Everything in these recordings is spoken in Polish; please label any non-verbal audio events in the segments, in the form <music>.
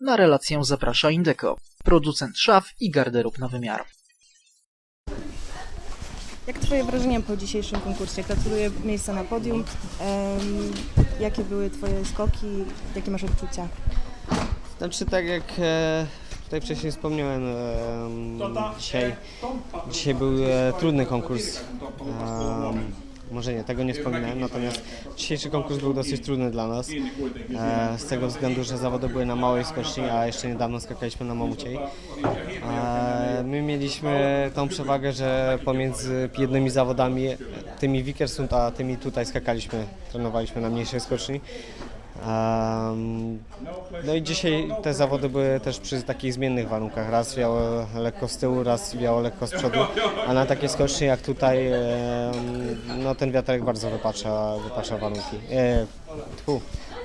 Na relację zaprasza Indeco, producent szaf i garderób na wymiar. Jak Twoje wrażenia po dzisiejszym konkursie? Gratuluję miejsca na podium. Em, jakie były Twoje skoki? Jakie masz odczucia? Znaczy tak jak e, tutaj wcześniej wspomniałem, e, dzisiaj, dzisiaj był e, trudny konkurs. E, może nie, tego nie wspominałem, natomiast dzisiejszy konkurs był dosyć trudny dla nas. E, z tego względu, że zawody były na małej skoczni, a jeszcze niedawno skakaliśmy na mamuciej. E, my mieliśmy tą przewagę, że pomiędzy jednymi zawodami, tymi Wikersund, a tymi tutaj skakaliśmy, trenowaliśmy na mniejszej skoczni. No i dzisiaj te zawody były też przy takich zmiennych warunkach. Raz wiało lekko z tyłu, raz wiało lekko z przodu, a na takiej skoczni jak tutaj, no ten wiaterek bardzo wypacza, wypacza warunki. E, tfu,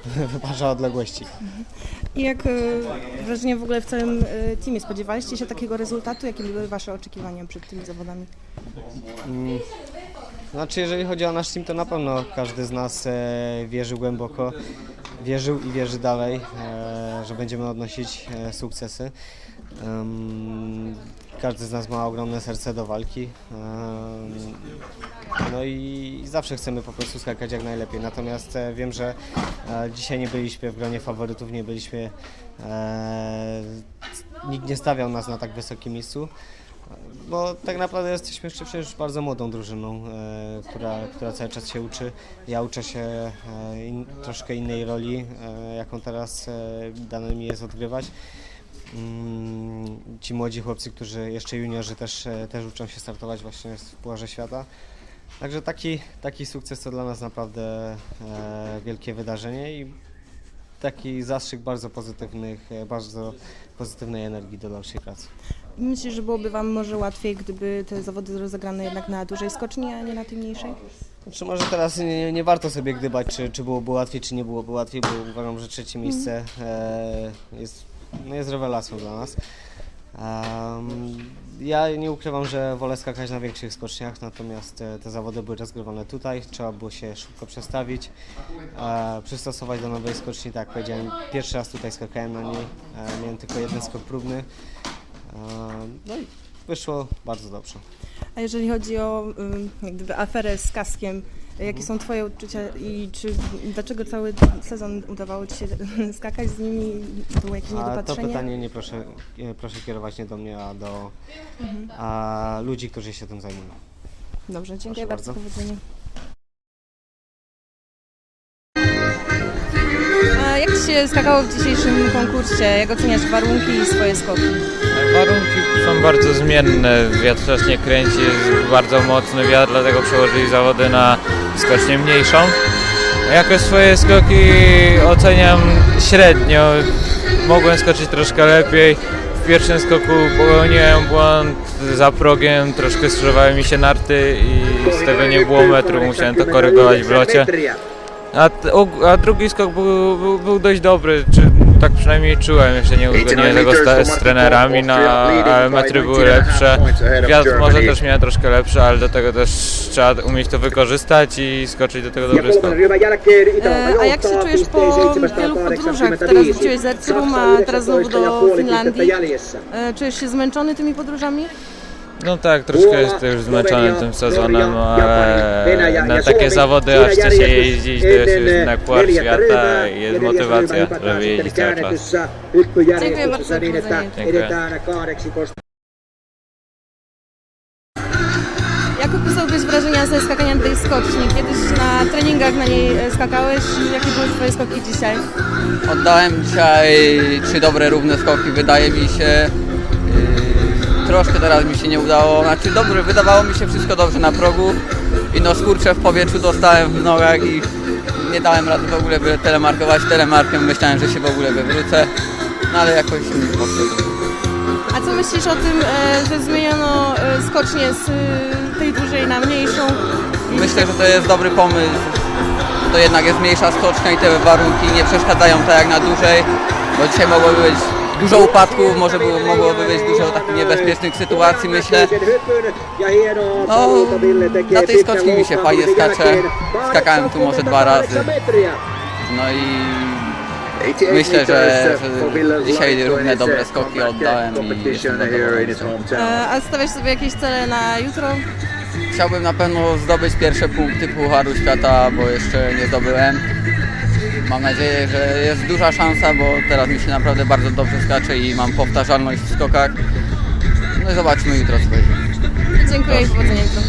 <laughs> wypacza odległości. I jak e, wrażenie w ogóle w całym e, teamie? Spodziewaliście się takiego rezultatu? Jakie były Wasze oczekiwania przed tymi zawodami? Znaczy, jeżeli chodzi o nasz team, to na pewno każdy z nas e, wierzył głęboko, wierzył i wierzy dalej, e, że będziemy odnosić e, sukcesy. Każdy z nas ma ogromne serce do walki. No i zawsze chcemy po prostu skakać jak najlepiej. Natomiast e, wiem, że dzisiaj nie byliśmy w gronie faworytów, nie byliśmy. Nikt nie stawiał nas na tak wysokim miejscu. Bo tak naprawdę jesteśmy jeszcze przecież bardzo młodą drużyną, e, która, która cały czas się uczy. Ja uczę się e, in, troszkę innej roli, e, jaką teraz e, dane mi jest odgrywać. Mm, ci młodzi chłopcy, którzy jeszcze juniorzy też, e, też uczą się startować właśnie w Pucharze Świata. Także taki, taki sukces to dla nas naprawdę e, wielkie wydarzenie i taki zastrzyk bardzo pozytywnych, e, bardzo pozytywnej energii do dalszej pracy. Myślisz, że byłoby Wam może łatwiej, gdyby te zawody rozegrane jednak na dużej skoczni, a nie na tej mniejszej? Znaczy może teraz nie, nie warto sobie gdybać, czy, czy byłoby łatwiej, czy nie byłoby łatwiej, bo uważam, że trzecie miejsce e, jest, no jest rewelacją dla nas. Em, ja nie ukrywam, że wolę skakać na większych skoczniach, natomiast te, te zawody były rozgrywane tutaj, trzeba było się szybko przestawić, e, przystosować do nowej skoczni, tak jak powiedziałem, pierwszy raz tutaj skakałem na niej, e, miałem tylko jeden skok próbny, no i wyszło bardzo dobrze. A jeżeli chodzi o jak gdyby aferę z kaskiem, jakie są Twoje odczucia i czy dlaczego cały sezon udawało Ci się <laughs> skakać z nimi? Było jakieś A to pytanie nie proszę, nie, proszę kierować nie do mnie, a do a ludzi, którzy się tym zajmują. Dobrze, dziękuję Proszę bardzo. bardzo. Powodzenia. Się skakało w dzisiejszym konkursie? Jak oceniasz warunki i swoje skoki? Warunki są bardzo zmienne, wiatr nie kręci, jest bardzo mocny wiatr, dlatego przełożyli zawody na skocznię mniejszą. Jako swoje skoki oceniam średnio, mogłem skoczyć troszkę lepiej. W pierwszym skoku popełniłem błąd za progiem, troszkę skrzyżowały mi się narty i z tego nie było metru, musiałem to korygować w locie. A, a drugi skok był, był, był dość dobry, czy tak przynajmniej czułem, jeszcze nie uzgodniłem tego z, z trenerami, no, ale metry były lepsze. Wiatr może też miałem troszkę lepszy, ale do tego też trzeba umieć to wykorzystać i skoczyć do tego dobry skok. E, a jak się czujesz po wielu podróżach? Teraz wróciłeś z Erzurum, a teraz znowu do Finlandii. E, czujesz się zmęczony tymi podróżami? No tak, troszkę jestem już zmęczony tym sezonem, ale na takie zawody aż chce się jeździć, to jest już jednak puar świata i jest motywacja, żeby jeździć cały czas. Dziękuję bardzo za. Dziękuję. Jak opisałbyś wrażenia ze skakania na tej skoczni? Kiedyś na treningach na niej e, skakałeś. Jakie były Twoje skoki dzisiaj? Oddałem dzisiaj trzy dobre, równe skoki, wydaje mi się. Yy, troszkę teraz mi się nie udało. Znaczy dobre, wydawało mi się wszystko dobrze na progu. I no skurcze w powietrzu dostałem w nogach i nie dałem rady w ogóle telemarkować telemarkiem. Myślałem, że się w ogóle wywrócę. No ale jakoś mi poszło. A co myślisz o tym, e, że zmieniono e, skocznię z e, tej dużej na mniejszą? Myślę, że to jest dobry pomysł. To jednak jest mniejsza skocznia i te warunki nie przeszkadzają tak jak na dłużej. Bo dzisiaj mogłoby być dużo upadków, może było, mogłoby być dużo takich niebezpiecznych sytuacji, myślę. No, na tej skoczni mi się fajnie skacze. Skakałem tu może dwa razy. No i myślę, że, że dzisiaj równe dobre skoki oddałem i jestem. E, A stawiasz sobie jakieś cele na jutro? Chciałbym na pewno zdobyć pierwsze punkty Pucharu Świata, bo jeszcze nie zdobyłem. Mam nadzieję, że jest duża szansa, bo teraz mi się naprawdę bardzo dobrze skacze i mam powtarzalność w skokach. No i zobaczmy jutro co będzie. Dziękuję i powodzenia jutro.